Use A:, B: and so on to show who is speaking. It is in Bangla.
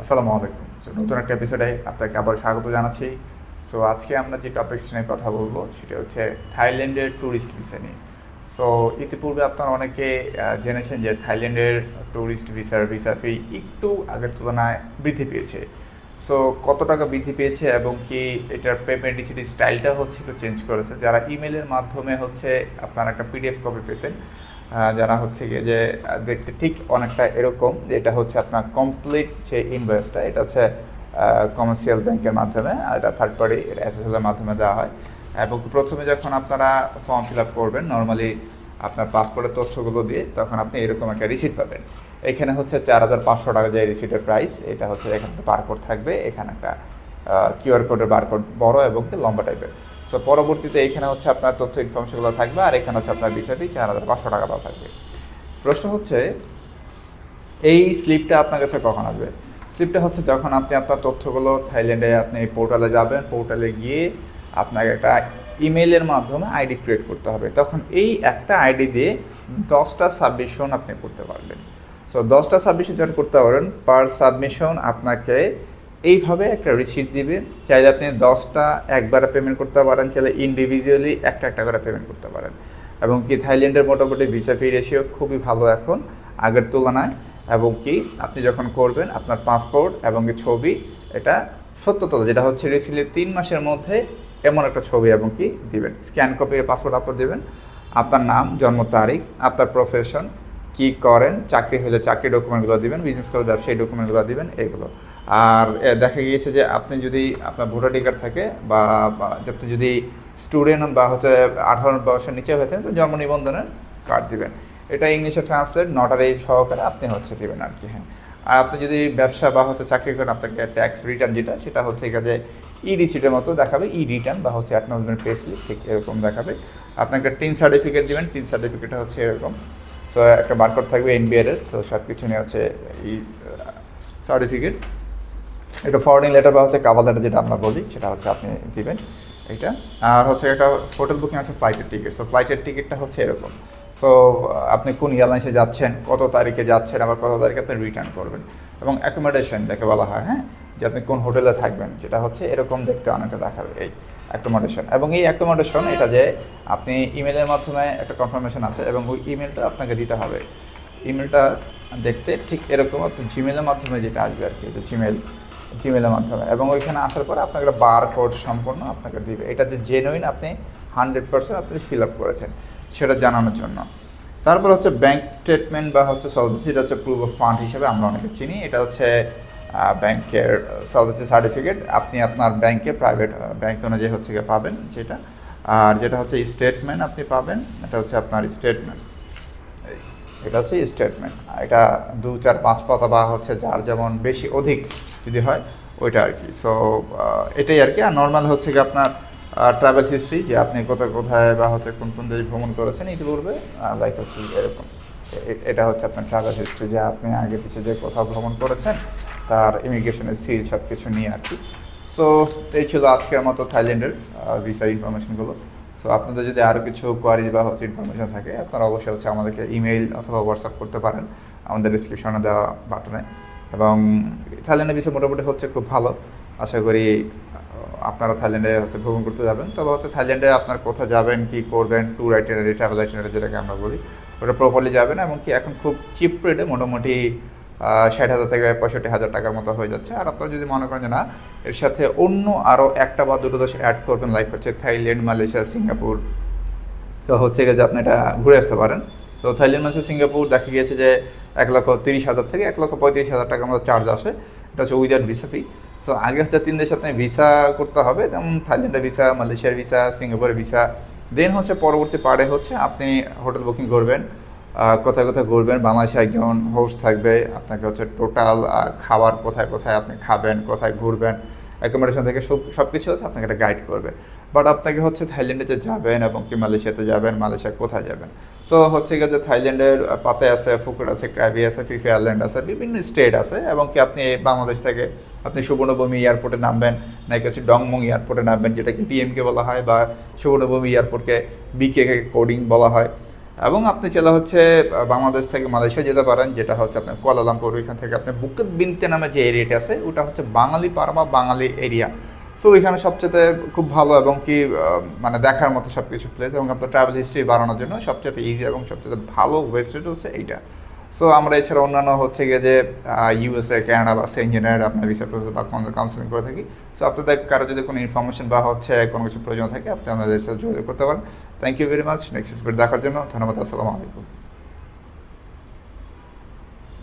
A: আসসালামু আলাইকুম। So, নতুন একটা এপিসোডে আপনাকে আবার স্বাগত জানাচ্ছি। সো আজকে আমরা যে টপিকস নিয়ে কথা বলব সেটা হচ্ছে থাইল্যান্ডের ট্যুরিস্ট ভিসা নিয়ে। সো ইতিপূর্বে আপনারা অনেকে জেনেছেন যে থাইল্যান্ডের ট্যুরিস্ট ভিসার ভিসা ফি একটু আগের তুলনায় বৃদ্ধি পেয়েছে। সো কত টাকা বৃদ্ধি পেয়েছে এবং কি এটার পেমেন্ট ডিসিটি স্টাইলটা হচ্ছে একটু চেঞ্জ করেছে? যারা ইমেলের মাধ্যমে হচ্ছে আপনারা একটা পিডিএফ কপি পেতেন যারা হচ্ছে গিয়ে যে দেখতে ঠিক অনেকটা এরকম এটা হচ্ছে আপনার কমপ্লিট যে ইনভয়েসটা এটা হচ্ছে কমার্শিয়াল ব্যাংকের মাধ্যমে, আর এটা থার্ড পার্টি এটা এর মাধ্যমে দেওয়া হয়। এবং প্রথমে যখন আপনারা ফর্ম ফিল আপ করবেন নর্মালি আপনার পাসপোর্টের তথ্যগুলো দিয়ে তখন আপনি এরকম একটা রিসিট পাবেন। এখানে হচ্ছে চার হাজার পাঁচশো টাকা যে রিসিটের প্রাইস এটা হচ্ছে এখানে একটা বারকোড থাকবে, এখানে একটা কিউআর কোডের বারকোড বড় এবং লম্বা টাইপের সো পরবর্তীতে এখানে হচ্ছে আপনার তথ্য ইনফরমেশনগুলো থাকবে, আর এখানে হচ্ছে আপনার বিচারটি চার হাজার পাঁচশো টাকা দেওয়া থাকবে। প্রশ্ন হচ্ছে, এই স্লিপটা আপনার কাছে কখন আসবে? স্লিপটা হচ্ছে যখন আপনি আপনার তথ্যগুলো থাইল্যান্ডে আপনি পোর্টালে যাবেন পোর্টালে গিয়ে আপনাকে একটা ইমেলের মাধ্যমে আইডি ক্রিয়েট করতে হবে। তখন এই একটা আইডি দিয়ে দশটা সাবমিশন আপনি করতে পারবেন। সো দশটা সাবমিশন যখন করতে পারবেন পার সাবমিশন আপনাকে এইভাবে একটা রিসিট দিবে। চাইলে আপনি দশটা একবারে পেমেন্ট করতে পারেন, চাইলে ইন্ডিভিজুয়ালি একটা একটা করে পেমেন্ট করতে পারেন। এবং কি থাইল্যান্ডের মোটামুটি ভিসা ফি রেশিও খুবই ভালো এখন, আগের তুলনায়। এবং কি আপনি যখন করবেন, আপনার পাসপোর্ট এবং কি ছবি, এটা সত্যতল, যেটা হচ্ছে রিসিলে তিন মাসের মধ্যে এমন একটা ছবি এবং কি দিবেন। স্ক্যান কপি পাসপোর্ট আপলোড দিবেন। আপনার নাম, জন্ম তারিখ, আপনার প্রফেশন কি করেন, চাকরি হলে চাকরি ডকুমেন্টগুলো দিবেন বিজনেস করলে ব্যবসায়ী ডকুমেন্টগুলো দিবেন, এগুলো। আর দেখা গিয়েছে যে আপনি যদি আপনার ভোটার টিকার থাকে বা বা আপনি যদি স্টুডেন্ট বা হচ্ছে আঠারো বয়সের নিচে হয়ে থাকেন, তো জন্ম নিবন্ধনের কার্ড দিবেন। এটা ইংলিশে ট্রান্সলেট নটারি সহকারে আপনি হচ্ছে দেবেন আর কি হ্যাঁ। আর আপনি যদি ব্যবসা বা হচ্ছে চাকরি করেন, আপনাকে ট্যাক্স রিটার্ন যেটা, সেটা হচ্ছে কাজে ই রিসিটের মতো দেখাবে, ই রিটার্ন বা হচ্ছে অ্যাকনোলজমেন্ট পে স্লিপ ঠিক এরকম দেখাবে। আপনাকে টিন সার্টিফিকেট দিবেন টিন সার্টিফিকেটটা হচ্ছে এরকম। সো একটা বারকোড থাকবে এনবিআর এর, তো সব কিছু নিয়ে হচ্ছে ই সার্টিফিকেট এটা ফরওয়ার্ডিং লেটার বা হচ্ছে কাভার লেটার যেটা আমরা বলি, সেটা হচ্ছে আপনি দিবেন এটা আর হচ্ছে একটা হোটেল বুকিং আছে ফ্লাইটের টিকিট সো ফ্লাইটের টিকিটটা হচ্ছে এরকম। সো আপনি কোন এয়ারলাইন্সে যাচ্ছেন, কত তারিখে যাচ্ছেন, আবার কত তারিখে আপনি রিটার্ন করবেন। এবং অ্যাকোমোডেশন যাকে বলা হয় হ্যাঁ? যে আপনি কোন হোটেলে থাকবেন, যেটা হচ্ছে এরকম দেখতে অনেকটা দেখাবে এই অ্যাকোমোডেশন এবং এই অ্যাকোমোডেশন এটা যে আপনি ইমেলের মাধ্যমে একটা কনফার্মেশন আছে, এবং ওই ইমেলটা আপনাকে দিতে হবে। ইমেলটা দেখতে ঠিক এরকম, আপনি জিমেলের মাধ্যমে যেটা আসবে আর কি জিমেল জিমেলের মাধ্যমে। এবং ওইখানে আসার পরে আপনাকে একটা বার কোড সম্পূর্ণ আপনাকে দিবে। এটা যে জেনুইন আপনি হান্ড্রেড পার্সেন্ট আপনি ফিল আপ করেছেন, সেটা জানানোর জন্য। তারপর হচ্ছে ব্যাংক স্টেটমেন্ট বা হচ্ছে সলভেন্সি এটা হচ্ছে প্রুফ অফ ফান্ড হিসেবে আমরা অনেকে চিনি। এটা হচ্ছে ব্যাংকের সলভেন্সি সার্টিফিকেট আপনি আপনার ব্যাংকে প্রাইভেট ব্যাংক অনুযায়ী হচ্ছে পাবেন যেটা। আর যেটা হচ্ছে স্টেটমেন্ট আপনি পাবেন, এটা হচ্ছে আপনার স্টেটমেন্ট এটা হচ্ছে স্টেটমেন্ট এটা দু চার পাঁচ পাতা বা হচ্ছে যার যেমন বেশি অধিক যদি হয়, ওইটা আর কি। সো এটাই আর কি। আর নর্মাল হচ্ছে কি আপনার ট্রাভেল হিস্ট্রি যে আপনি কোথায় কোথায় বা হচ্ছে কোন কোন দেশ ভ্রমণ করেছেন, ইতিপূর্বে লাইক হচ্ছে এরকম। এটা হচ্ছে আপনার ট্রাভেল হিস্ট্রি যে আপনি আগে পিছিয়ে যে কোথাও ভ্রমণ করেছেন, তার ইমিগ্রেশনের সিল সব কিছু নিয়ে আর কি। সো এই ছিল আজকের মতো থাইল্যান্ডের ভিসা ইনফরমেশনগুলো সো আপনাদের যদি আরও কিছু কোয়ারি বা হচ্ছে ইনফরমেশন থাকে, আপনারা অবশ্যই হচ্ছে আমাদেরকে ইমেইল অথবা হোয়াটসঅ্যাপ করতে পারেন। আমাদের ডিসক্রিপশনে দেওয়া বাটনে এবং থাইল্যান্ডের বিষয় মোটামুটি হচ্ছে খুব ভালো। আশা করি আপনারা থাইল্যান্ডে হচ্ছে ভ্রমণ করতে যাবেন। তবে হচ্ছে থাইল্যান্ডে আপনার কোথায় যাবেন, কী করবেন ট্যুর আইটেনারি ট্রাভেল আইটেনারি যেটাকে আমরা বলি, ওটা প্রপারলি যাবেন। এবং কি এখন খুব চিপ রেটে মোটামুটি ষাট হাজার থেকে পঁয়ষট্টি হাজার টাকার মতো হয়ে যাচ্ছে। আর আপনারা যদি মনে করেন যে না, এর সাথে অন্য আরও একটা বা দুটো দেশ অ্যাড করবেন লাইক হচ্ছে থাইল্যান্ড, মালয়েশিয়া, সিঙ্গাপুর। তো হচ্ছে গিয়ে যে আপনি এটা ঘুরে আসতে পারেন। তো থাইল্যান্ড, মালয়েশিয়া, সিঙ্গাপুর দেখা গিয়েছে যে এক লক্ষ তিরিশ হাজার থেকে এক লক্ষ পঁয়ত্রিশ হাজার টাকার মতো চার্জ আসে। এটা হচ্ছে উইদাউট ভিসা ফি সো আগে হচ্ছে তিন দেশে আপনি ভিসা করতে হবে যেমন থাইল্যান্ডের ভিসা মালয়েশিয়ার ভিসা সিঙ্গাপুরের ভিসা দেন হচ্ছে পরবর্তী পার্টে হচ্ছে আপনি হোটেল বুকিং করবেন। কোথায় কোথায় ঘুরবেন? বাংলাদেশে একজন হোস্ট থাকবে। আপনাকে হচ্ছে টোটাল খাবার কোথায় কোথায় আপনি খাবেন, কোথায় ঘুরবেন অ্যাকোমোডেশন থেকে সব কিছু হচ্ছে আপনাকে একটা গাইড করবে। বাট আপনাকে হচ্ছে থাইল্যান্ডে যাবেন এবং কি মালয়েশিয়াতে যাবেন, মালয়েশিয়া কোথায় যাবেন? সো হচ্ছে গিয়ে যে থাইল্যান্ডের পাতায় আছে, ফুকুর আছে ক্রাবি আছে, ফিফি আইল্যান্ড আছে, বিভিন্ন স্টেট আছে এবং কি আপনি বাংলাদেশ থেকে আপনি সুবর্ণভূমি এয়ারপোর্টে নামবেন, নাকি হচ্ছে ডংমং এয়ারপোর্টে নামবেন, যেটাকে ডিএমকে বলা হয় বা সুবর্ণভূমি এয়ারপোর্টকে বিকে কোডিং বলা হয়। এবং আপনি চাইলে হচ্ছে বাংলাদেশ থেকে মালয়েশিয়া যেতে পারেন, যেটা হচ্ছে আপনার কোয়ালালামপুর ওইখান থেকে আপনি বুকেত বিনতে নামে যে এরিয়াটি আছে, ওটা হচ্ছে বাঙালি পাড়া বা বাঙালি এরিয়া সো এখানে সবচেয়ে খুব ভালো এবং কি মানে দেখার মতো সব কিছু প্লেস এবং আপনার ট্রাভেল হিস্ট্রি বাড়ানোর জন্য সবচেয়ে ইজি এবং সবচেয়ে ভালো ওয়েবসাইট হচ্ছে এইটা। সো আমরা এছাড়া অন্যান্য হচ্ছে গিয়ে যে ইউএসএ কানাডা বা সেঞ্জিনের আপনার ভিসা প্রসেস বা কাউন্সিলিং করে থাকি। সো আপনাদের কারও যদি কোনো ইনফরমেশন বা হচ্ছে কোনো কিছু প্রয়োজন থাকে, আপনি আমাদের সাথে যোগাযোগ করতে পারেন। Thank you very much next speed দেখার জন্য ধন্যবাদ আসসালামু আলাইকুম